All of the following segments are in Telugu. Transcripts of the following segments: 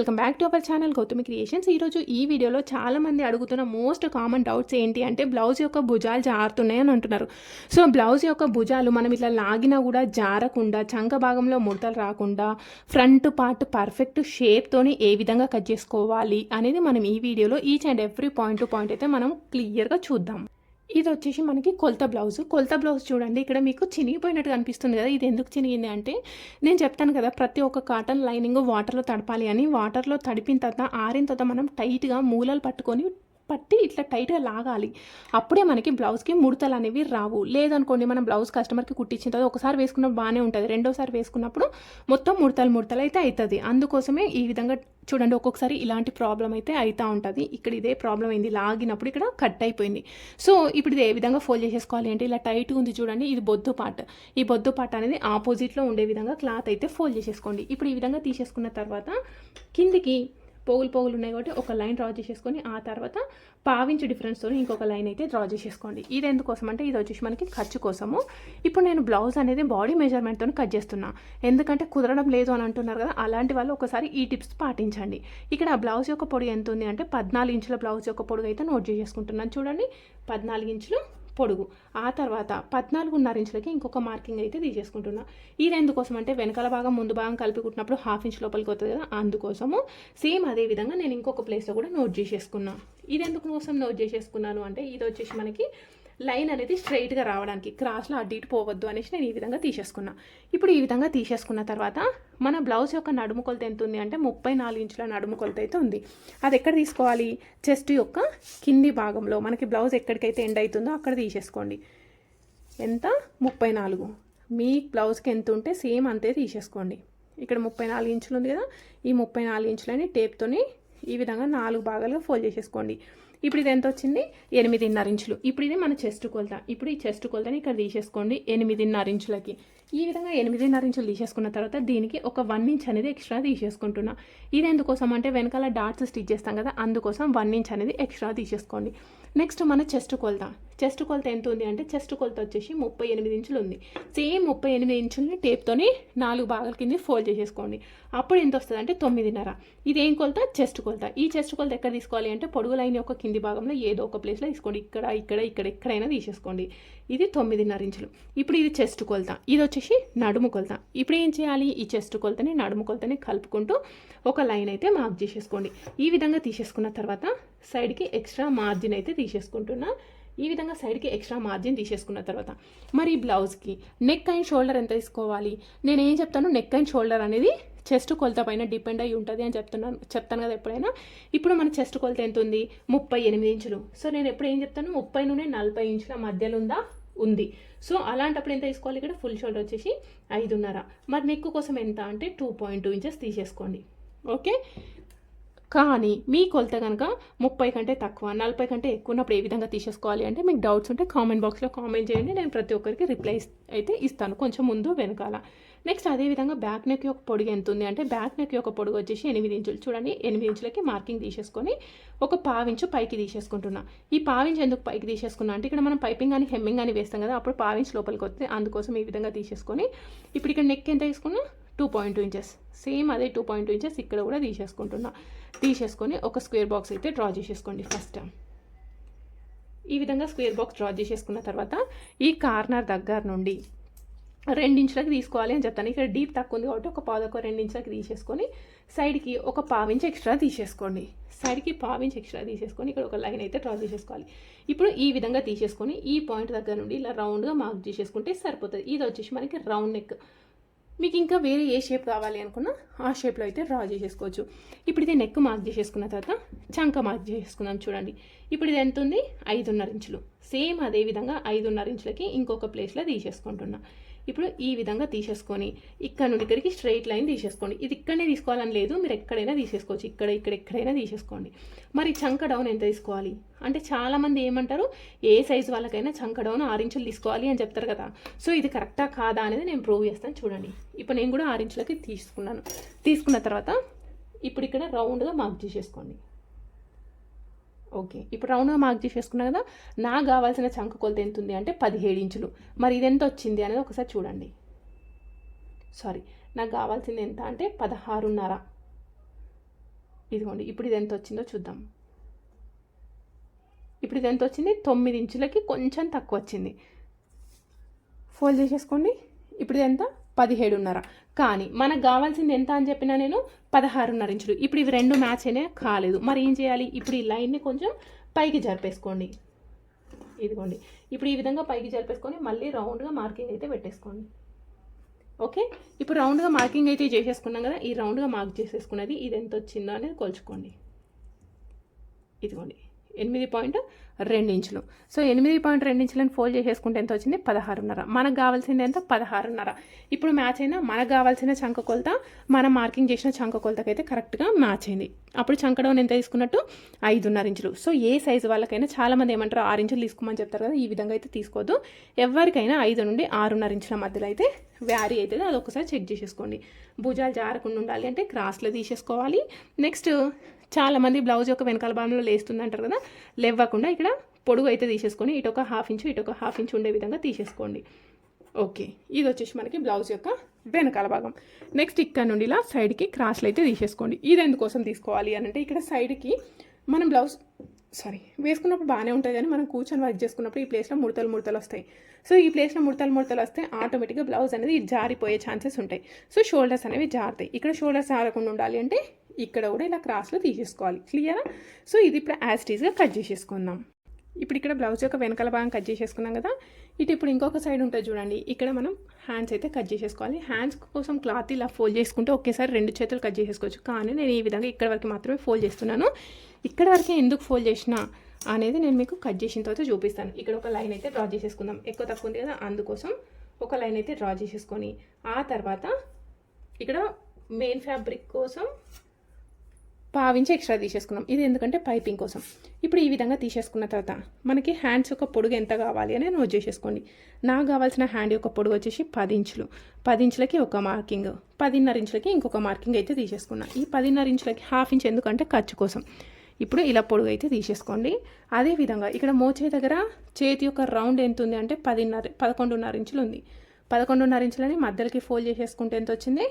Welcome back to our channel Gautami Creations ఈరోజు ఈ వీడియోలో చాలామంది అడుగుతున్న మోస్ట్ కామన్ డౌట్స్ ఏంటి అంటే బ్లౌజ్ యొక్క భుజాలు జారుతున్నాయి అని అంటున్నారు. సో బ్లౌజ్ యొక్క భుజాలు మనం ఇట్లా లాగినా కూడా జారకుండా చంక భాగంలో ముడతలు రాకుండా ఫ్రంట్ పార్ట్ పర్ఫెక్ట్ షేప్తోని ఏ విధంగా కట్ చేసుకోవాలి అనేది మనం ఈ వీడియోలో each and every point to point అయితే మనం క్లియర్గా చూద్దాం. ఇది వచ్చేసి మనకి కొలత బ్లౌజ్. కొలత బ్లౌజ్ చూడండి ఇక్కడ మీకు చినిగిపోయినట్టు కనిపిస్తుంది కదా. ఇది ఎందుకు చినిగింది అంటే నేను చెప్తాను కదా ప్రతి ఒక్క కాటన్ లైనింగ్ వాటర్లో తడపాలి అని. వాటర్లో తడిపిన తర్వాత ఆరిన తర్వాత మనం టైట్గా మూలలు పట్టుకొని పట్టి ఇట్లా టైట్గా లాగాలి. అప్పుడే మనకి బ్లౌజ్కి ముడతలు అనేవి రావు. లేదనుకోండి మనం బ్లౌజ్ కస్టమర్కి కుట్టించిన తర్వాత ఒకసారి వేసుకున్నప్పుడు బాగానే ఉంటుంది. రెండోసారి వేసుకున్నప్పుడు మొత్తం ముడతలు ముడతలు అయితే అవుతుంది అందుకోసమే ఈ విధంగా చూడండి ఒక్కొక్కసారి ఇలాంటి ప్రాబ్లం అయితే అవుతూ ఉంటుంది. ఇక్కడ ఇదే ప్రాబ్లం అయింది. లాగినప్పుడు ఇక్కడ కట్ అయిపోయింది. సో ఇప్పుడు ఇది ఏ విధంగా ఫోల్డ్ చేసేసుకోవాలి అంటే ఇలా టైట్గా ఉంది చూడండి ఇది బొద్దు పార్ట్ ఈ బొద్దు పార్ట్ అనేది ఆపోజిట్లో ఉండే విధంగా క్లాత్ అయితే ఫోల్డ్ చేసేసుకోండి. ఇప్పుడు ఈ విధంగా తీసేసుకున్న తర్వాత కిందికి పోగులు పోగులు ఉన్నాయి కాబట్టి ఒక లైన్ డ్రా చేసేసుకొని ఆ తర్వాత పావించు డిఫరెన్స్తో ఇంకొక లైన్ అయితే డ్రా చేసేసుకోండి. ఇది ఎందుకోసం అంటే ఇది వచ్చేసి మనకి ఖర్చు కోసము. ఇప్పుడు నేను బ్లౌజ్ అనేది బాడీ మెజర్మెంట్తో కట్ చేస్తున్నా. ఎందుకంటే కుదరడం లేదు అని అంటున్నారు కదా అలాంటి వాళ్ళు ఒకసారి ఈ టిప్స్ పాటించండి. ఇక్కడ ఆ బ్లౌజ్ యొక్క పొడి ఎంత ఉంది అంటే పద్నాలుగు ఇంచుల బ్లౌజ్ యొక్క పొడుగు అయితే నోట్ చేసేసుకుంటున్నాను. చూడండి పద్నాలుగు ఇంచులు పొడుగు. ఆ తర్వాత పద్నాలుగున్నర ఇంచులకి ఇంకొక మార్కింగ్ అయితే తీసేసుకుంటున్నా. ఇది ఎందుకోసం అంటే వెనకాల భాగం ముందు భాగం కలిపి కుట్టినప్పుడు హాఫ్ ఇంచ్ లోపలికి వస్తుంది కదా అందుకోసము సేమ్ అదే విధంగా నేను ఇంకొక ప్లేస్లో కూడా నోట్ చేసేసుకున్నా. ఇది ఎందుకు కోసం నోట్ చేసేసుకున్నాను అంటే ఇది వచ్చేసి మనకి లైన్ అనేది స్ట్రైట్గా రావడానికి క్రాస్లో అడ్డు ఇటు పోవద్దు అనేసి నేను ఈ విధంగా తీసేసుకున్నా. ఇప్పుడు ఈ విధంగా తీసేసుకున్న తర్వాత మన బ్లౌజ్ యొక్క నడుము కొలత ఎంత ఉంది అంటే ముప్పై నాలుగు ఇంచుల నడుము కొలత అయితే ఉంది. అది ఎక్కడ తీసుకోవాలి? చెస్ట్ యొక్క కింది భాగంలో. మనకి బ్లౌజ్ ఎక్కడికైతే ఎండ్ అవుతుందో అక్కడ తీసేసుకోండి. ఎంత? ముప్పై నాలుగు. మీ బ్లౌజ్కి ఎంత ఉంటే సేమ్ అంతే తీసేసుకోండి. ఇక్కడ ముప్పై నాలుగు ఇంచులు ఉంది కదా ఈ ముప్పై నాలుగు ఇంచులని టేప్తోని ఈ విధంగా నాలుగు భాగాలుగా ఫోల్డ్ చేసేసుకోండి. ఇప్పుడు ఇది ఎంత వచ్చింది ఎనిమిదిన్నర ఇంచులు. ఇప్పుడు ఇది మన చెస్ట్ కొలత. ఇప్పుడు ఈ చెస్ట్ కొలతని ఇక్కడ తీసేసుకోండి ఎనిమిదిన్నర ఇంచులకి. ఈ విధంగా ఎనిమిదిన్నర ఇంచులు తీసేసుకున్న తర్వాత దీనికి ఒక వన్ ఇంచ్ అనేది ఎక్స్ట్రా తీసేసుకుంటున్నా. ఇది ఎందుకోసం అంటే వెనకాల డాట్స్ స్టిచ్ చేస్తాం కదా అందుకోసం వన్ ఇంచ్ అనేది ఎక్స్ట్రా తీసేసుకోండి. నెక్స్ట్ మన చెస్ట్ కొలత. చెస్ట్ కొలత ఎంత ఉంది అంటే చెస్ట్ కొలత వచ్చేసి ముప్పై ఎనిమిది ఇంచులు ఉంది. సేమ్ ముప్పై ఎనిమిది ఇంచులని టేప్తోని నాలుగు భాగాల కింద ఫోల్డ్ చేసేసుకోండి. అప్పుడు ఎంత వస్తుంది అంటే తొమ్మిదిన్నర. ఇది ఏం కొలత? చెస్ట్ కొలత. ఈ చెస్ట్ కొలత ఎక్కడ తీసుకోవాలి అంటే పొడుగు లైన్ యొక్క కింది భాగంలో ఏదో ఒక ప్లేస్లో తీసుకోండి. ఇక్కడ ఇక్కడ ఇక్కడ ఎక్కడైనా తీసేసుకోండి. ఇది తొమ్మిదిన్నర ఇంచులు. ఇప్పుడు ఇది చెస్ట్ కొలత. ఇది వచ్చేసి నడుము కొలత. ఇప్పుడు ఏం చేయాలి? ఈ చెస్ట్ కొలతని నడుము కొలతని కలుపుకుంటూ ఒక లైన్ అయితే మార్క్ చేసేసుకోండి. ఈ విధంగా తీసేసుకున్న తర్వాత సైడ్కి ఎక్స్ట్రా మార్జిన్ అయితే తీసేసుకుంటున్నా. ఈ విధంగా సైడ్కి ఎక్స్ట్రా మార్జిన్ తీసేసుకున్న తర్వాత మరి బ్లౌజ్కి నెక్ అండ్ షోల్డర్ ఎంత తీసుకోవాలి? నేను ఏం చెప్తాను? నెక్ అండ్ షోల్డర్ అనేది చెస్ట్ కొలత పైన డిపెండ్ అయి ఉంటుంది అని చెప్తున్నాను చెప్తాను కదా ఎప్పుడైనా. ఇప్పుడు మన చెస్ట్ కొలత ఎంత ఉంది? ముప్పై ఎనిమిది ఇంచులు. సో నేను ఎప్పుడు ఏం చెప్తాను? ముప్పై నుండి నలభై ఇంచుల మధ్యలో ఉందా? ఉంది. సో అలాంటప్పుడు ఎంత తీసుకోవాలి ఇక్కడ? ఫుల్ షోల్డర్ వచ్చేసి ఐదున్నర. మరి నెక్ కోసం ఎంత? అంటే టూ పాయింట్ టూ ఇంచెస్ తీసేసుకోండి. ఓకే? కానీ మీ కొలత కనుక ముప్పై కంటే తక్కువ నలభై కంటే ఎక్కువ ఉన్నప్పుడు ఏ విధంగా తీసేసుకోవాలి అంటే మీకు డౌట్స్ ఉంటే కామెంట్ బాక్స్లో కామెంట్ చేయండి. నేను ప్రతి ఒక్కరికి రిప్లై అయితే ఇస్తాను. కొంచెం ముందు వెనకాల. నెక్స్ట్ అదేవిధంగా బ్యాక్ నెక్ యొక్క పొడుగు ఎంత ఉంది అంటే బ్యాక్ నెక్ యొక్క పొడుగు వచ్చేసి ఎనిమిది ఇంచులు. చూడండి ఎనిమిది ఇంచులకి మార్కింగ్ తీసేసుకొని ఒక పావించు పైకి తీసేసుకుంటున్నా. ఈ పావించు ఎందుకు పైకి తీసేసుకున్నా అంటే ఇక్కడ మనం పైపింగ్ కానీ హెమ్మింగ్ కానీ వేస్తాం కదా అప్పుడు పావించు లోపలికి వస్తే అందుకోసం ఈ విధంగా తీసేసుకొని ఇప్పుడు ఇక్కడ నెక్ ఎంత తీసుకున్నా? Two point two inches same అదే టూ పాయింట్ టూ ఇంచెస్ ఇక్కడ కూడా తీసేసుకుంటున్నా. తీసేసుకొని ఒక స్క్వేర్ బాక్స్ అయితే డ్రా చేసేసుకోండి ఫస్ట్ ఈ విధంగా స్క్వేర్ బాక్స్ డ్రా చేసేసుకున్న తర్వాత ఈ కార్నర్ దగ్గర నుండి రెండించులకు తీసుకోవాలి అని చెప్తాను. ఇక్కడ డీప్ తక్కువ ఉంది కాబట్టి ఒక పాదొక రెండించులకు తీసేసుకొని సైడ్కి ఒక పావించి ఎక్స్ట్రా తీసేసుకోండి. సైడ్కి పావించి ఎక్స్ట్రా తీసేసుకొని ఇక్కడ ఒక లైన్ అయితే డ్రా చేసేసుకోవాలి. ఇప్పుడు ఈ విధంగా తీసేసుకొని ఈ పాయింట్ దగ్గర నుండి ఇలా రౌండ్గా మార్క్ చేసేసుకుంటే సరిపోతుంది. ఇది వచ్చేసి మనకి రౌండ్ నెక్ మీకు ఇంకా వేరే ఏ షేప్ కావాలి అనుకున్నా ఆ షేప్లో అయితే డ్రా చేసేసుకోవచ్చు. ఇప్పుడు ఇది నెక్ మార్క్ చేసేసుకున్న తర్వాత చంక మార్క్ చేసేసుకుందాం చూడండి. ఇప్పుడు ఇది ఎంత ఉంది ఐదున్నర ఇంచులు. సేమ్ అదే విధంగా ఐదున్నర ఇంచులకి ఇంకొక ప్లేస్లో తీసేసుకుంటున్నా. ఇప్పుడు ఈ విధంగా తీసేసుకొని ఇక్కడ నుండి ఇక్కడికి స్ట్రైట్ లైన్ తీసేసుకోండి. ఇది ఇక్కడనే తీసుకోవాలని లేదు. మీరు ఎక్కడైనా తీసేసుకోవచ్చు. ఇక్కడ ఇక్కడ ఎక్కడైనా తీసేసుకోండి. మరి చంక డౌన్ ఎంత తీసుకోవాలి? అంటే చాలామంది ఏమంటారు ఏ సైజు వాళ్ళకైనా చంక డౌన్ ఆరు ఇంచులు తీసుకోవాలి అని చెప్తారు కదా. సో ఇది కరెక్టా కాదా అనేది నేను ప్రూవ్ చేస్తాను చూడండి. ఇప్పుడు నేను కూడా ఆరు ఇంచులకి తీసుకున్నాను. తీసుకున్న తర్వాత ఇప్పుడు ఇక్కడ రౌండ్గా మార్క్ చేసేసుకోండి. ఓకే. ఇప్పుడు రౌండ్గా మార్క్ చేసేసుకున్నా కదా నాకు కావాల్సిన చంక కొలత ఎంత ఉంది అంటే పదిహేడు ఇంచులు. మరి ఇది ఎంత వచ్చింది అనేది ఒకసారి చూడండి. సారీ నాకు కావాల్సింది ఎంత అంటే పదహారున్నర. ఇదిగోండి ఇప్పుడు ఇది ఎంత వచ్చిందో చూద్దాం. ఇప్పుడు ఇది ఎంత వచ్చింది? తొమ్మిది ఇంచులకి కొంచెం తక్కువ వచ్చింది. ఫోల్డ్ చేసేసుకోండి. ఇప్పుడు ఇది ఎంత? పదిహేడున్నర. కానీ మనకు కావాల్సింది ఎంత అని చెప్పినా నేను పదహారున్నర ఇంచులు. ఇప్పుడు ఇవి రెండు మ్యాచ్ అయినా కాలేదు. మరి ఏం చేయాలి? ఇప్పుడు ఈ లైన్ని కొంచెం పైకి జరిపేసుకోండి. ఇదిగోండి. ఇప్పుడు ఈ విధంగా పైకి జరిపేసుకొని మళ్ళీ రౌండ్గా మార్కింగ్ అయితే పెట్టేసుకోండి. ఓకే? ఇప్పుడు రౌండ్గా మార్కింగ్ అయితే చేసేసుకున్నాం కదా ఈ రౌండ్గా మార్క్ చేసేసుకున్నది ఇది ఎంత వచ్చిందో అనేది కొలుచుకోండి. ఇదిగోండి. ఎనిమిది పాయింట్ రెండు ఇంచులు. సో ఎనిమిది పాయింట్ రెండు ఇంచులను ఫోల్డ్ చేసేసుకుంటే ఎంత వచ్చింది? పదహారున్నర. మనకు కావాల్సింది ఎంత? పదహారున్నర. ఇప్పుడు మ్యాచ్ అయినా మనకు కావాల్సిన చంక కొలత మనం మార్కింగ్ చేసిన చంక కొలతకైతే కరెక్ట్గా మ్యాచ్ అయింది. అప్పుడు చంక డౌన్ ఎంత తీసుకున్నట్టు? ఐదున్నర ఇంచులు. సో ఏ సైజు వాళ్ళకైనా చాలామంది ఏమంటారు ఆరు ఇంచులు తీసుకోమని చెప్తారు కదా ఈ విధంగా అయితే తీసుకోవద్దు. ఎవరికైనా ఐదు నుండి ఆరున్నర ఇంచుల మధ్యలో అయితే వ్యారీ అవుతుంది. అది ఒకసారి చెక్ చేసేసుకోండి. భుజాలు జారకుండా ఉండాలి అంటే క్రాస్లో తీసేసుకోవాలి. నెక్స్ట్ చాలామంది బ్లౌజ్ యొక్క వెనకాల భాగంలో లేస్తుంది అంటారు కదా? లేవ్వకుండా ఇక్కడ పొడుగు అయితే తీసేసుకొని ఇటు ఒక హాఫ్ ఇంచు ఇటు ఒక హాఫ్ ఇంచు ఉండే విధంగా తీసేసుకోండి. ఓకే. ఇది వచ్చేసి మనకి బ్లౌజ్ యొక్క వెనకాల భాగం. నెక్స్ట్ ఇక్కడ నుండి ఇలా సైడ్కి క్రాస్లు అయితే తీసేసుకోండి. ఇది ఎందుకోసం తీసుకోవాలి అని అంటే ఇక్కడ సైడ్కి మనం బ్లౌజ్ సారీ వేసుకున్నప్పుడు బాగానే ఉంటుంది కానీ మనం కూర్చొని వర్క్ చేసుకున్నప్పుడు ఈ ప్లేస్లో ముడతలు ముడతలు వస్తాయి. సో ఈ ప్లేస్లో ముడతలు ముడతలు వస్తే ఆటోమేటిక్గా బ్లౌజ్ అనేది జారిపోయే ఛాన్సెస్ ఉంటాయి. సో షోల్డర్స్ అనేవి జారుతాయి. ఇక్కడ షోల్డర్స్ జారకుండా ఉండాలి అంటే ఇక్కడ కూడా ఇలా క్రాస్లో తీసేసుకోవాలి. క్లియరా సో ఇది ఇప్పుడు యాస్టీస్గా కట్ చేసేసుకుందాం. ఇప్పుడు ఇక్కడ బ్లౌజ్ యొక్క వెనకాల భాగం కట్ చేసేసుకున్నాం కదా. ఇటు ఇప్పుడు ఇంకొక సైడ్ ఉంటుంది చూడండి. ఇక్కడ మనం హ్యాండ్స్ అయితే కట్ చేసేసుకోవాలి. హ్యాండ్స్ కోసం క్లాత్ ఇలా ఫోల్డ్ చేసుకుంటే ఒకేసారి రెండు చేతులు కట్ చేసేసుకోవచ్చు. కానీ నేను ఈ విధంగా ఇక్కడ వరకు మాత్రమే ఫోల్డ్ చేస్తున్నాను. ఇక్కడ వరకే ఎందుకు ఫోల్డ్ చేసినా అనేది నేను మీకు కట్ చేసిన తర్వాత చూపిస్తాను. ఇక్కడ ఒక లైన్ అయితే డ్రా చేసేసుకుందాం. ఎక్కువ తక్కువ ఉంది కదా అందుకోసం ఒక లైన్ అయితే డ్రా చేసేసుకొని ఆ తర్వాత ఇక్కడ మెయిన్ ఫ్యాబ్రిక్ కోసం పావించి ఎక్స్ట్రా తీసేసుకున్నాం. ఇది ఎందుకంటే పైపింగ్ కోసం. ఇప్పుడు ఈ విధంగా తీసేసుకున్న తర్వాత మనకి హ్యాండ్స్ యొక్క పొడుగు ఎంత కావాలి అని నోట్ చేసేసుకోండి. నాకు కావాల్సిన హ్యాండ్ యొక్క పొడుగు వచ్చేసి పది ఇంచులు. పది ఇంచులకి ఒక మార్కింగ్. పదిన్నర ఇంచులకి ఇంకొక మార్కింగ్ అయితే తీసేసుకున్నా. ఈ పదిన్నర ఇంచులకి హాఫ్ ఇంచ్ ఎందుకంటే ఖర్చు కోసం. ఇప్పుడు ఇలా పొడుగు అయితే తీసేసుకోండి. అదేవిధంగా ఇక్కడ మోచే దగ్గర చేతి యొక్క రౌండ్ ఎంత ఉంది అంటే పదిన్నర పదకొండున్నర ఇంచులు ఉంది. పదకొండున్నర ఇంచులని మధ్యలోకి ఫోల్డ్ చేసేసుకుంటే ఎంత వచ్చింది?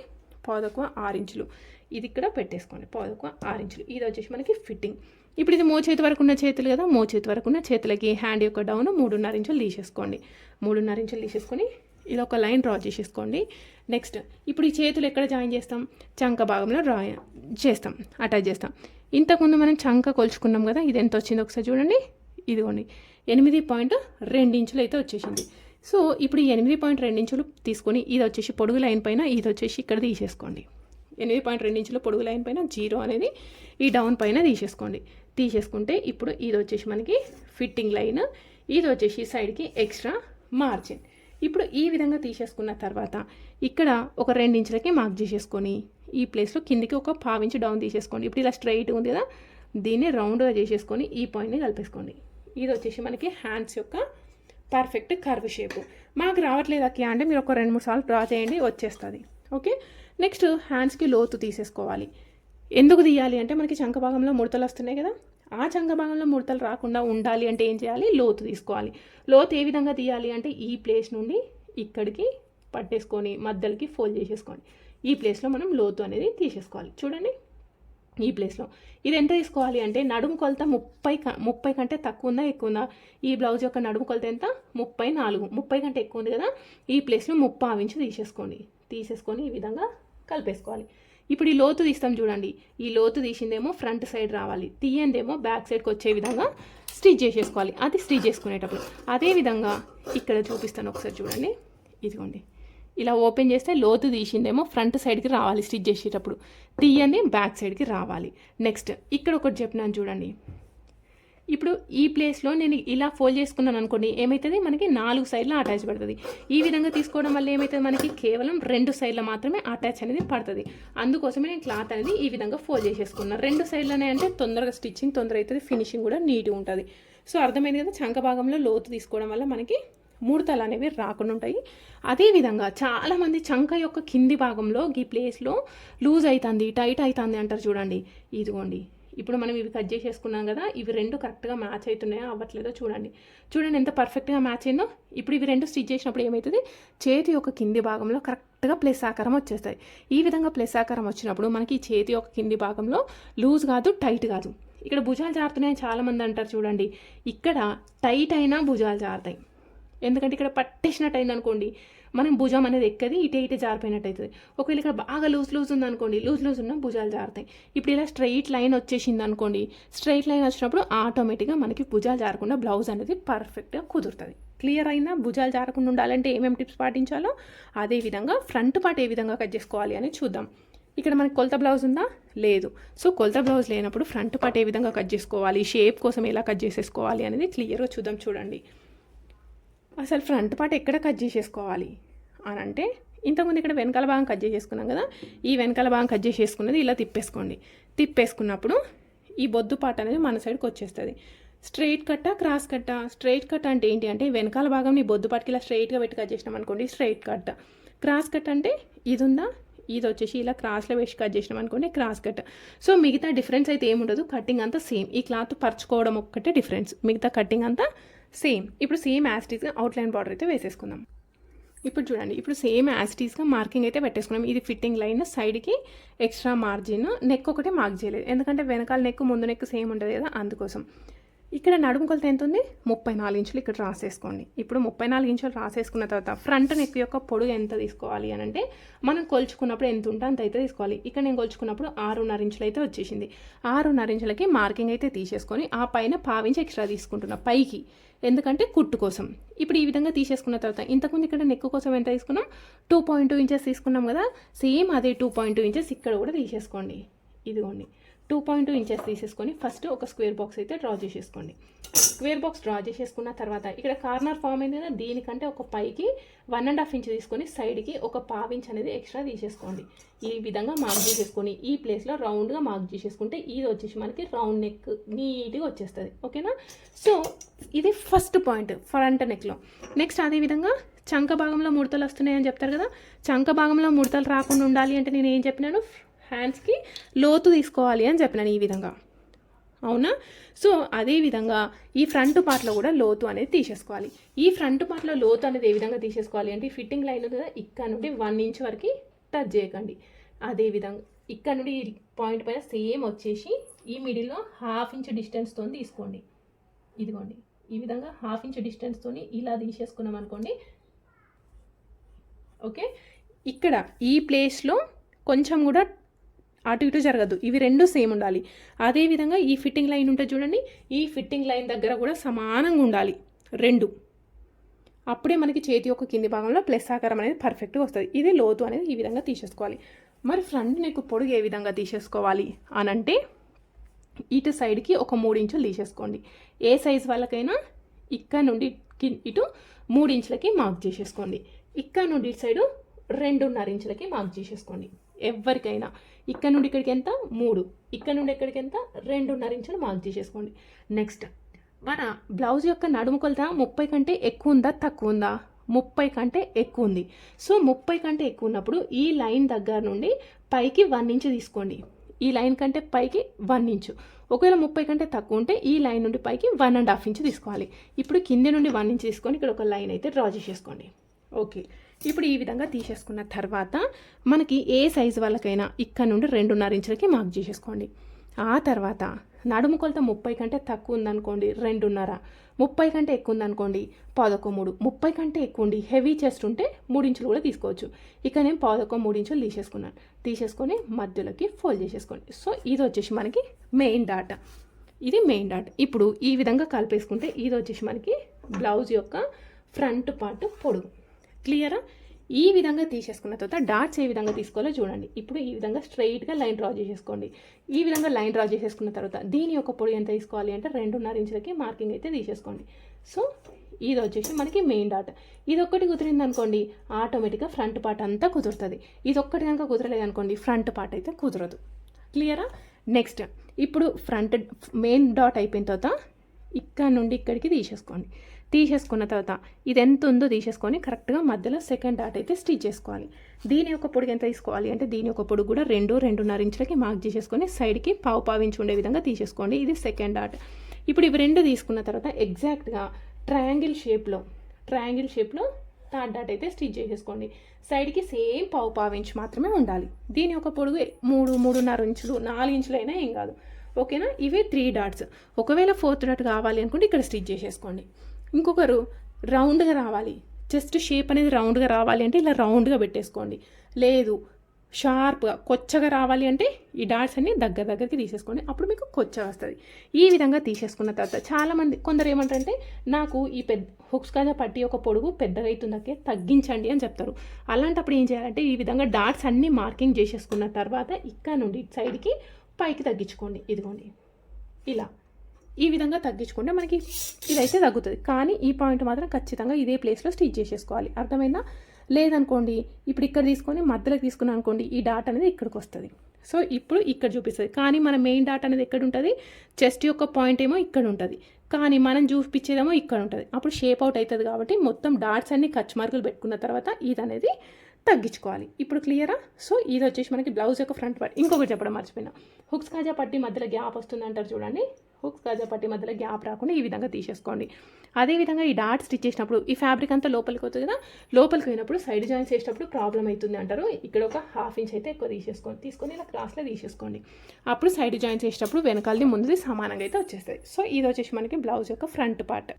పాదకు ఆరు ఇంచులు. ఇది ఇక్కడ పెట్టేసుకోండి. పాదకు ఆరు ఇంచులు. ఇది వచ్చేసి మనకి ఫిట్టింగ్ ఇప్పుడు ఇది మోచేతి వరకు ఉన్న చేతులు కదా? మోచేతి వరకు ఉన్న చేతులకి హ్యాండ్ యొక్క డౌన్ మూడున్నర ఇంచులు తీసేసుకోండి. మూడున్నర ఇంచులు తీసేసుకొని ఇలా ఒక లైన్ డ్రా చేసేసుకోండి. నెక్స్ట్ ఇప్పుడు ఈ చేతులు ఎక్కడ జాయిన్ చేస్తాం? చంక భాగంలో డ్రా చేస్తాం అటాచ్ చేస్తాం. ఇంతకుముందు మనం చంక కొలుచుకున్నాం కదా? ఇది ఎంత వచ్చింది ఒకసారి చూడండి. ఇదిగోండి. ఎనిమిది పాయింట్ రెండు ఇంచులు అయితే వచ్చేసింది. సో ఇప్పుడు ఈ ఎనిమిది పాయింట్ రెండు ఇంచులు తీసుకొని ఇది వచ్చేసి పొడుగు లైన్ పైన ఇది వచ్చేసి ఇక్కడ తీసేసుకోండి. ఎనిమిది పాయింట్ రెండు ఇంచుల పొడుగు లైన్ పైన జీరో అనేది ఈ డౌన్ పైన తీసేసుకోండి. తీసేసుకుంటే ఇప్పుడు ఇది వచ్చేసి మనకి ఫిట్టింగ్ లైన్ ఇది వచ్చేసి సైడ్కి ఎక్స్ట్రా మార్జిన్. ఇప్పుడు ఈ విధంగా తీసేసుకున్న తర్వాత ఇక్కడ ఒక రెండు ఇంచులకి మార్క్ చేసేసుకొని ఈ ప్లేస్లో కిందికి ఒక పావించి డౌన్ తీసేసుకోండి. ఇప్పుడు ఇలా స్ట్రైట్ ఉంది కదా దీన్ని రౌండ్గా చేసేసుకొని ఈ పాయింట్ని కలిపేసుకోండి. ఇది వచ్చేసి మనకి హ్యాండ్స్ యొక్క పర్ఫెక్ట్ కర్వ్ షేపు. మాకు రావట్లేదు అక్కడ అంటే మీరు ఒక రెండు మూడు సార్లు డ్రా చేయండి వచ్చేస్తుంది. ఓకే? నెక్స్ట్ హ్యాండ్స్కి లోతు తీసేసుకోవాలి. ఎందుకు తీయాలి అంటే మనకి చంక భాగంలో ముడతలు వస్తున్నాయి కదా ఆ చంక భాగంలో ముడతలు రాకుండా ఉండాలి అంటే ఏం చేయాలి? లోతు తీసుకోవాలి. లోతు ఏ విధంగా తీయాలి అంటే ఈ ప్లేస్ నుండి ఇక్కడికి పట్టేసుకొని మధ్యలోకి ఫోల్డ్ చేసేసుకోండి ఈ ప్లేస్లో మనం లోతు అనేది తీసేసుకోవాలి. చూడండి ఈ ప్లేస్లో. ఇది ఎంత తీసుకోవాలి అంటే నడుము కొలత ముప్పై క ముప్పై కంటే తక్కువ ఉందా ఎక్కువ ఉందా? ఈ బ్లౌజ్ యొక్క నడుము కొలత ఎంత? ముప్పై నాలుగు. ముప్పై కంటే ఎక్కువ ఉంది కదా ఈ ప్లేస్లో ముప్పై ఇంచు తీసేసుకోండి. తీసేసుకొని ఈ విధంగా కలిపేసుకోవాలి. ఇప్పుడు ఈ లోతు తీస్తాం చూడండి. ఈ లోతు తీసిందేమో ఫ్రంట్ సైడ్ రావాలి. తీయందేమో బ్యాక్ సైడ్కి వచ్చే విధంగా స్టిచ్ చేసేసుకోవాలి. అది స్టిచ్ చేసుకునేటప్పుడు. అదేవిధంగా ఇక్కడ చూపిస్తాను ఒకసారి చూడండి. ఇదిగోండి. ఇలా ఓపెన్ చేస్తే లోతు తీసిందేమో ఫ్రంట్ సైడ్కి రావాలి స్టిచ్ చేసేటప్పుడు. తీయండి బ్యాక్ సైడ్కి రావాలి. నెక్స్ట్ ఇక్కడ ఒకటి చెప్పినాను చూడండి. ఇప్పుడు ఈ ప్లేస్లో నేను ఇలా ఫోల్డ్ చేసుకున్నాను అనుకోండి ఏమవుతుంది మనకి నాలుగు సైడ్ల అటాచ్ పడుతుంది. ఈ విధంగా తీసుకోవడం వల్ల ఏమవుతుంది మనకి కేవలం రెండు సైడ్ల మాత్రమే అటాచ్ అనేది పడుతుంది. అందుకోసమే నేను క్లాత్ అనేది ఈ విధంగా ఫోల్డ్ చేసేసుకున్నాను రెండు సైడ్లనే అంటే తొందరగా స్టిచ్చింగ్ తొందర అవుతుంది ఫినిషింగ్ కూడా నీట్గా ఉంటుంది. సో అర్థమైంది కదా? చంక భాగంలో లోతు తీసుకోవడం వల్ల మనకి ముడతలు అనేవి రాకుండా ఉంటాయి. అదేవిధంగా చాలామంది చంక యొక్క కింది భాగంలో ఈ ప్లేస్లో లూజ్ అవుతుంది టైట్ అవుతుంది అంటారు చూడండి. ఇదిగోండి. ఇప్పుడు మనం ఇవి కట్ చేసేసుకున్నాం కదా ఇవి రెండు కరెక్ట్గా మ్యాచ్ అవుతున్నాయో అవ్వట్లేదో చూడండి. చూడండి ఎంత పర్ఫెక్ట్గా మ్యాచ్ అయిందో. ఇప్పుడు ఇవి రెండు స్టిచ్ చేసినప్పుడు ఏమవుతుంది చేతి యొక్క కింది భాగంలో కరెక్ట్గా ప్లస్ ఆకారం వచ్చేస్తాయి. ఈ విధంగా ప్లస్ ఆకారం వచ్చినప్పుడు మనకి ఈ చేతి యొక్క కింది భాగంలో లూజ్ కాదు టైట్ కాదు. ఇక్కడ భుజాలు జారుతున్నాయని చాలామంది అంటారు చూడండి. ఇక్కడ టైట్ అయినా భుజాలు జారుతాయి. ఎందుకంటే ఇక్కడ పట్టేసినట్టు అయింది అనుకోండి మనం భుజం అనేది ఎక్కది ఇటే ఇటే జారిపోయినట్టు అవుతుంది ఒకవేళ ఇక్కడ బాగా లూజ్ లూజ్ ఉంది అనుకోండి లూజ్ లూజ్ ఉన్న భుజాలు జారుతాయి. ఇప్పుడు ఇలా స్ట్రైట్ లైన్ వచ్చేసింది అనుకోండి స్ట్రైట్ లైన్ వచ్చినప్పుడు ఆటోమేటిక్గా మనకి భుజాలు జారకుండా బ్లౌజ్ అనేది పర్ఫెక్ట్గా కుదురుతుంది. క్లియర్ అయినా భుజాలు జారకుండా ఉండాలంటే ఏమేమి టిప్స్ పాటించాలో అదే విధంగా ఫ్రంట్ పార్ట్ ఏ విధంగా కట్ చేసుకోవాలి అని చూద్దాం. ఇక్కడ మనకి కొలత బ్లౌజ్ ఉందా? లేదు. సో కొలత బ్లౌజ్ లేనప్పుడు ఫ్రంట్ పార్ట్ ఏ విధంగా కట్ చేసుకోవాలి? షేప్ కోసం ఎలా కట్ చేసేసుకోవాలి అనేది క్లియర్గా చూద్దాం చూడండి. అసలు ఫ్రంట్ పార్ట్ ఎక్కడ కట్ చేసేసుకోవాలి? అని అంటే ఇంతకుముందు ఇక్కడ వెనకాల భాగం కట్ చేసేసుకున్నాం కదా ఈ వెనకాల భాగం కట్ చేసేసుకున్నది ఇలా తిప్పేసుకోండి. తిప్పేసుకున్నప్పుడు ఈ బొద్దు పార్ట్ అనేది మన సైడ్కి వచ్చేస్తుంది. స్ట్రైట్ కట్ట క్రాస్ కట్ట స్ట్రైట్ కట్ అంటే ఏంటి అంటే వెనకాల భాగం నీ బొద్దు పాటికి ఇలా స్ట్రైట్గా పెట్టి కట్ చేసినాం అనుకోండి స్ట్రైట్ కట్ట క్రాస్ కట్ అంటే ఇది ఉందా? ఇది వచ్చేసి ఇలా క్రాస్లో వేసి కట్ చేసినాం అనుకోండి క్రాస్ కట్ సో మిగతా డిఫరెన్స్ అయితే ఏముండదు కటింగ్ అంతా సేమ్ ఈ క్లాత్ పరుచుకోవడం ఒక్కటే డిఫరెన్స్ మిగతా కటింగ్ అంతా సేమ్. ఇప్పుడు సేమ్ యాస్టీస్గా అవుట్లైన్ బార్డర్ అయితే వేసేసుకుందాం. ఇప్పుడు చూడండి ఇప్పుడు సేమ్ యాస్టీస్గా మార్కింగ్ అయితే పెట్టేసుకున్నాం. ఇది ఫిట్టింగ్ లైన్ సైడ్కి ఎక్స్ట్రా మార్జిన్ నెక్ ఒకటే మార్క్ చేయలేదు. ఎందుకంటే వెనకాల నెక్ ముందు నెక్ సేమ్ ఉంటుంది కదా అందుకోసం. ఇక్కడ నడుము కొలత ఎంత ఉంది ముప్పై నాలుగు ఇంచులు ఇక్కడ రాసేసుకోండి. ఇప్పుడు ముప్పై నాలుగు ఇంచులు రాసేసుకున్న తర్వాత ఫ్రంట్ నెక్ యొక్క పొడుగు ఎంత తీసుకోవాలి అని అంటే మనం కొలుచుకున్నప్పుడు ఎంత ఉంటే అంత అయితే తీసుకోవాలి. ఇక్కడ నేను కొలుచుకున్నప్పుడు ఆరున్నర ఇంచులు అయితే వచ్చేసింది. ఆరున్నర ఇంచులకి మార్కింగ్ అయితే తీసేసుకొని ఆ పైన పావించి ఎక్స్ట్రా తీసుకుంటున్నా పైకి. ఎందుకంటే కుట్టు కోసం. ఇప్పుడు ఈ విధంగా తీసేసుకున్న తర్వాత ఇంతకుముందు ఇక్కడ నెక్ కోసం ఎంత తీసుకున్నాం? టూ పాయింట్ టూ ఇంచెస్ తీసుకున్నాం కదా. సేమ్ అదే టూ పాయింట్ టూ ఇంచెస్ ఇక్కడ కూడా తీసేసుకోండి. ఇదిగోండి. టూ పాయింట్ టూ ఇంచెస్ తీసేసుకొని ఫస్ట్ ఒక స్క్వేర్ బాక్స్ అయితే డ్రా చేసేసుకోండి. స్క్వేర్ బాక్స్ డ్రా చేసేసుకున్న తర్వాత ఇక్కడ కార్నర్ ఫామ్ అయింది కదా దీనికంటే ఒక పైకి వన్ అండ్ హాఫ్ ఇంచ్ తీసుకొని సైడ్కి ఒక పావు అనేది ఎక్స్ట్రా తీసేసుకోండి. ఈ విధంగా మార్క్ చేసేసుకొని ఈ ప్లేస్లో రౌండ్గా మార్క్ చేసేసుకుంటే ఇది వచ్చేసి మనకి రౌండ్ నెక్ నీట్గా వచ్చేస్తుంది. ఓకేనా సో ఇది ఫస్ట్ పాయింట్ ఫ్రంట్ నెక్లో నెక్స్ట్ అదేవిధంగా చంక భాగంలో ముడతలు వస్తున్నాయని చెప్తారు కదా? చంక భాగంలో ముడతలు రాకుండా ఉండాలి అంటే నేను ఏం చెప్పినాను? హ్యాండ్స్కి లోతు తీసుకోవాలి అని చెప్పినాను ఈ విధంగా. అవునా? సో అదే విధంగా ఈ ఫ్రంట్ పార్ట్లో కూడా లోతు అనేది తీసేసుకోవాలి. ఈ ఫ్రంట్ పార్ట్లో లోతు అనేది ఏ విధంగా తీసేసుకోవాలి అంటే ఫిట్టింగ్ లైన్ కదా ఇక్కడ నుండి వన్ ఇంచ్ వరకు టచ్ చేయకండి. అదే విధంగా ఇక్కడ నుండి ఈ పాయింట్ పైన సేమ్ వచ్చేసి ఈ మిడిల్లో హాఫ్ ఇంచ్ డిస్టెన్స్తో తీసుకోండి. ఇదిగోండి ఈ విధంగా హాఫ్ ఇంచ్ డిస్టెన్స్తో ఇలా తీసేసుకున్నాం అనుకోండి. ఓకే? ఇక్కడ ఈ ప్లేస్లో కొంచెం కూడా అటు ఇటు జరగదు. ఇవి రెండు సేమ్ ఉండాలి. అదేవిధంగా ఈ ఫిట్టింగ్ లైన్ ఉంటుంది చూడండి ఈ ఫిట్టింగ్ లైన్ దగ్గర కూడా సమానంగా ఉండాలి. రెండు. అప్పుడే మనకి చేతి యొక్క కింది భాగంలో ప్లస్ ఆకారం అనేది పర్ఫెక్ట్గా వస్తుంది. ఇది లోతు అనేది ఈ విధంగా తీసేసుకోవాలి. మరి ఫ్రంట్ నెక్ పొడుగు ఏ విధంగా తీసేసుకోవాలి అని అంటే ఇటు సైడ్కి ఒక మూడు ఇంచులు తీసేసుకోండి. ఏ సైజ్ వాళ్ళకైనా ఇక్కడ నుండి ఇటు మూడు ఇంచులకి మార్క్ చేసేసుకోండి. ఇక్కడ నుండి ఇటు సైడు రెండున్నర ఇంచులకి మార్క్ చేసేసుకోండి. ఎవరికైనా. ఇక్కడ నుండి ఇక్కడికి ఎంత? మూడు. ఇక్కడ నుండి ఎక్కడికి ఎంత? రెండున్నర ఇంచులు మార్క్ చేసేసుకోండి నెక్స్ట్ మన బ్లౌజ్ యొక్క నడుము కొలత ముప్పై కంటే ఎక్కువ ఉందా? తక్కువ ఉందా? ముప్పై కంటే ఎక్కువ ఉంది. సో ముప్పై కంటే ఎక్కువ ఉన్నప్పుడు ఈ లైన్ దగ్గర నుండి పైకి వన్ ఇంచ్ తీసుకోండి. ఈ లైన్ కంటే పైకి వన్ ఇంచు. ఒకవేళ ముప్పై కంటే తక్కువ ఉంటే ఈ లైన్ నుండి పైకి వన్ అండ్ హాఫ్ ఇంచ్ తీసుకోవాలి. ఇప్పుడు కింది నుండి వన్ ఇంచ్ తీసుకొని ఇక్కడ ఒక లైన్ అయితే డ్రా చేసేసుకోండి. ఓకే. ఇప్పుడు ఈ విధంగా తీసేసుకున్న తర్వాత మనకి ఏ సైజు వాళ్ళకైనా ఇక్కడ నుండి రెండున్నర ఇంచులకి మార్క్ చేసేసుకోండి. ఆ తర్వాత నడుము కొలత ముప్పై కంటే తక్కువ ఉందనుకోండి రెండున్నర. ముప్పై కంటే ఎక్కువ ఉందనుకోండి పాదొక మూడు ముప్పై కంటే ఎక్కువ ఉండి హెవీ చెస్ట్ ఉంటే మూడు ఇంచులు కూడా తీసుకోవచ్చు. ఇక నేను పాదొక మూడు ఇంచులు తీసేసుకున్నాను. తీసేసుకొని మధ్యలోకి ఫోల్డ్ చేసేసుకోండి. సో ఇది వచ్చేసి మనకి మెయిన్ డాట్. ఇది మెయిన్ డాట్. ఇప్పుడు ఈ విధంగా కలిపేసుకుంటే ఇది వచ్చేసి మనకి బ్లౌజ్ యొక్క ఫ్రంట్ పార్ట్ పొడుగు. క్లియరా? ఈ విధంగా తీసేసుకున్న తర్వాత డాట్స్ ఏ విధంగా తీసుకోవాలో చూడండి. ఇప్పుడు ఈ విధంగా స్ట్రైట్గా లైన్ డ్రా చేసేసుకోండి. ఈ విధంగా లైన్ డ్రా చేసేసుకున్న తర్వాత దీని యొక్క పొడి ఎంత తీసుకోవాలి అంటే రెండున్నర ఇంచులకి మార్కింగ్ అయితే తీసేసుకోండి. సో ఇది వచ్చేసి మనకి మెయిన్ డాట్ ఇది ఒక్కటి కుదిరింది అనుకోండి ఆటోమేటిక్గా ఫ్రంట్ పార్ట్ అంతా కుదురుతుంది. ఇది ఒక్కటి కనుక కుదరలేదు అనుకోండి ఫ్రంట్ పార్ట్ అయితే కుదరదు. క్లియరా నెక్స్ట్ ఇప్పుడు ఫ్రంట్ మెయిన్ డాట్ అయిపోయిన తర్వాత ఇక్కడ నుండి ఇక్కడికి తీసేసుకోండి. తీసేసుకున్న తర్వాత ఇది ఎంత ఉందో తీసేసుకొని కరెక్ట్గా మధ్యలో సెకండ్ డాట్ అయితే స్టిచ్ చేసుకోవాలి. దీని యొక్క పొడుగు ఎంత తీసుకోవాలి అంటే దీని యొక్క పొడుగు కూడా రెండు రెండున్నర ఇంచులకి మార్క్ చేసేసుకొని సైడ్కి పావు పావు ఇంచు ఉండే విధంగా తీసేసుకోండి. ఇది సెకండ్ డాట్ ఇప్పుడు ఇవి రెండు తీసుకున్న తర్వాత ఎగ్జాక్ట్గా ట్రయాంగిల్ షేప్లో ట్రయాంగిల్ షేప్లో థర్డ్ డాట్ అయితే స్టిచ్ చేసేసుకోండి. సైడ్కి సేమ్ పావు పావు ఇంచ్ మాత్రమే ఉండాలి. దీని యొక్క పొడుగు మూడు మూడున్నర ఇంచులు నాలుగు ఇంచులు అయినా ఏం కాదు. ఓకేనా? ఇవే త్రీ డాట్స్ ఒకవేళ ఫోర్త్ డాట్ కావాలి అనుకుంటే ఇక్కడ స్టిచ్ చేసేసుకోండి. ఇంకొకరు రౌండ్గా రావాలి. జస్ట్ షేప్ అనేది రౌండ్గా రావాలి అంటే ఇలా రౌండ్గా పెట్టేసుకోండి. లేదు షార్ప్గా కొచ్చగా రావాలి అంటే ఈ డాట్స్ అన్ని దగ్గర దగ్గరికి తీసేసుకోండి. అప్పుడు మీకు కొచ్చగా వస్తుంది. ఈ విధంగా తీసేసుకున్న తర్వాత చాలామంది కొందరు ఏమంటారంటే నాకు ఈ పెద్ద హుక్స్ కాజా పట్టి ఒక పొడుగు పెద్దగా అవుతుందకే తగ్గించండి అని చెప్తారు. అలాంటప్పుడు ఏం చేయాలంటే ఈ విధంగా డాట్స్ అన్నీ మార్కింగ్ చేసేసుకున్న తర్వాత ఇక్కడ నుండి ఇటు సైడ్కి పైకి తగ్గించుకోండి. ఇదిగోండి. ఇలా. ఈ విధంగా తగ్గించుకుంటే మనకి ఇదైతే తగ్గుతుంది. కానీ ఈ పాయింట్ మాత్రం ఖచ్చితంగా ఇదే ప్లేస్లో స్టిచ్ చేసేసుకోవాలి. అర్థమైందా? లేదనుకోండి ఇప్పుడు ఇక్కడ తీసుకొని మధ్యలోకి తీసుకున్నాం అనుకోండి ఈ డాట్ అనేది ఇక్కడికి వస్తుంది. సో ఇప్పుడు ఇక్కడ చూపిస్తుంది. కానీ మన మెయిన్ డాట్ అనేది ఎక్కడ ఉంటుంది? చెస్ట్ యొక్క పాయింట్ ఏమో ఇక్కడ ఉంటుంది. కానీ మనం చూపించేదేమో ఇక్కడ ఉంటుంది. అప్పుడు షేప్ అవుట్ అవుతుంది కాబట్టి మొత్తం డాట్స్ అన్ని ఖర్చు మార్కులు పెట్టుకున్న తర్వాత ఇది అనేది తగ్గించుకోవాలి. ఇప్పుడు క్లియరా సో ఇది వచ్చేసి మనకి బ్లౌజ్ యొక్క ఫ్రంట్ పార్ట్ ఇంకొకటి చెప్పడం మర్చిపోయినా. హుక్స్ కాజా పట్టి మధ్యలో గ్యాప్ వస్తుంది అంటారు చూడండి. హుక్స్ గజ పట్టి మధ్యలో గ్యాప్ రాకుండా ఈ విధంగా తీసేసుకోండి. అదేవిధంగా ఈ డాట్ స్టిచ్ చేసినప్పుడు ఈ ఫ్యాబ్రిక్ అంతా లోపలికి వస్తుంది కదా లోపలికి పోయినప్పుడు సైడ్ జాయిన్స్ చేసేటప్పుడు ప్రాబ్లం అవుతుంది అంటారు. ఇక్కడ ఒక హాఫ్ ఇంచ్ అయితే ఎక్కువ తీసేసుకోండి. తీసుకొని ఇలా క్రాస్లో తీసేసుకోండి. అప్పుడు సైడ్ జాయిన్స్ చేసేటప్పుడు వెనకాలది ముందుది సమానంగా అయితే వచ్చేస్తుంది. సో ఇది వచ్చేసి మనకి బ్లౌజ్ యొక్క ఫ్రంట్ పార్ట్.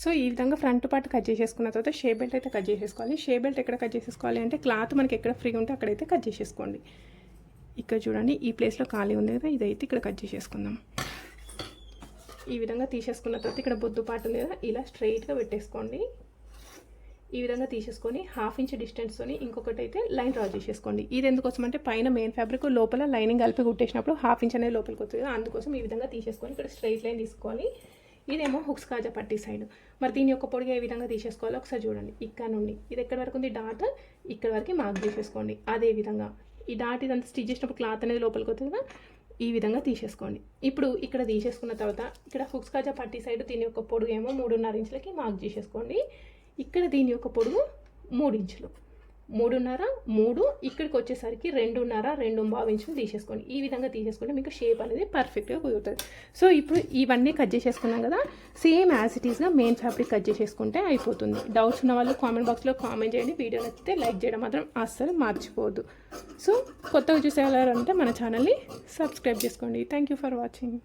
సో ఈ విధంగా ఫ్రంట్ పార్ట్ కట్ చేసేసుకున్న తర్వాత షే బెల్ట్ అయితే కట్ చేసేసుకోవాలి. షే బెల్ట్ ఎక్కడ కట్ చేసేసుకోవాలి అంటే క్లాత్ మనకి ఎక్కడ ఫ్రీ ఉంటే అక్కడైతే కట్ చేసేసుకోండి. ఇక్కడ చూడండి ఈ ప్లేస్లో ఖాళీ ఉంది కదా ఇదైతే ఇక్కడ కట్ చేసేసుకుందాం. ఈ విధంగా తీసేసుకున్న తర్వాత ఇక్కడ బొద్దు పార్ట్ ఉంది కదా ఇలా స్ట్రైట్గా పెట్టేసుకోండి. ఈ విధంగా తీసేసుకొని హాఫ్ ఇంచ్ డిస్టెన్స్తోని ఇంకొకటి అయితే లైన్ డ్రా చేసేసుకోండి. ఇది ఎందుకోసం అంటే పైన మెయిన్ ఫ్యాబ్రిక్ లోపల లైనింగ్ కలిపి కుట్టేసినప్పుడు హాఫ్ ఇంచ్ అనేది లోపలికి వస్తుంది కదా అందుకోసం ఈ విధంగా తీసేసుకొని ఇక్కడ స్ట్రైట్ లైన్ తీసుకోవాలి. ఇదేమో హుక్స్ కాజా పట్టి సైడ్ మరి దీని యొక్క పొడిగా ఏ విధంగా తీసేసుకోవాలో ఒకసారి చూడండి. ఇక్కడ నుండి ఇది ఎక్కడి వరకు ఉంది? డాట్ ఇక్కడ వరకు మార్క్ చేసేసుకోండి. అదే విధంగా ఈ డాట్ ఇదంతా స్టిచ్ చేసినప్పుడు క్లాత్ అనేది లోపలికి వస్తుంది కదా ఈ విధంగా తీసేసుకోండి. ఇప్పుడు ఇక్కడ తీసేసుకున్న తర్వాత ఇక్కడ హుక్స్ కాజా పట్టి సైడ్ దీని యొక్క పొడుగు ఏమో మూడున్నర ఇంచులకి మార్క్ చేసేసుకోండి. ఇక్కడ దీని యొక్క పొడుగు మూడు ఇంచులు. మూడున్నర మూడు ఇక్కడికి వచ్చేసరికి రెండున్నర రెండు భావించుకుని ఇంచులు తీసేసుకోండి. ఈ విధంగా తీసేసుకుంటే మీకు షేప్ అనేది పర్ఫెక్ట్గా కుదురుతుంది. సో ఇప్పుడు ఇవన్నీ కట్ చేసేసుకున్నాం కదా సేమ్ యాజ్ ఇట్ ఈస్గా మెయిన్ ఫ్యాబ్రిక్ కట్ చేసేసుకుంటే అయిపోతుంది. డౌట్స్ ఉన్న వాళ్ళు కామెంట్ బాక్స్లో కామెంట్ చేయండి. వీడియో నచ్చితే లైక్ చేయడం మాత్రం అస్సలు మర్చిపోవద్దు. సో కొత్తగా చూసేయాలంటే మన ఛానల్ని సబ్స్క్రైబ్ చేసుకోండి. Thank you for watching